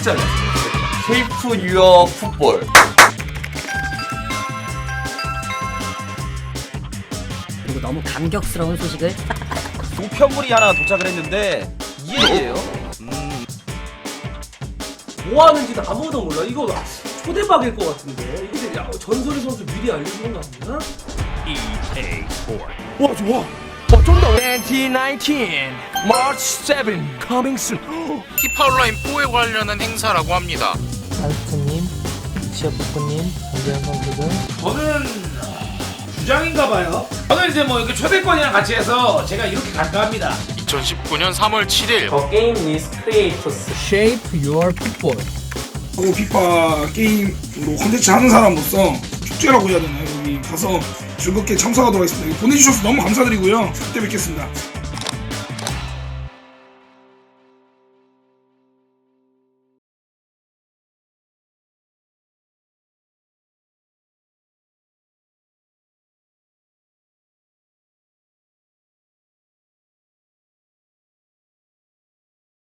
글자를 쉐이프 유어 풋볼. 그리고 너무 감격스러운 소식을 우편물이 하나 도착을 했는데 이해예요. 음, 뭐 하는지 도 아무도 몰라. 이거 초대박일 것 같은데. 이거 야, 전설의 선수 미리 알려주는 거 아니야? 와 좋아. 어 쫀다. 2019 March 7 coming soon. 피파 온라인 4에 관련한 행사라고 합니다. 알스트님, 지어프님, 안재현 선수들 저는 주장인가 봐요. 저는 이제 뭐 이렇게 초대권이랑 같이 해서 제가 이렇게 갈까 합니다. 2019년 3월 7일 더 게임 리스 크리에이터스. Shape Your Football 하고 피파 게임으로 컨텐츠 하는 사람으로서 축제라고 해야 되나요? 가서 즐겁게 참석하도록 하겠습니다. 보내주셔서 너무 감사드리고요. 그때 뵙겠습니다.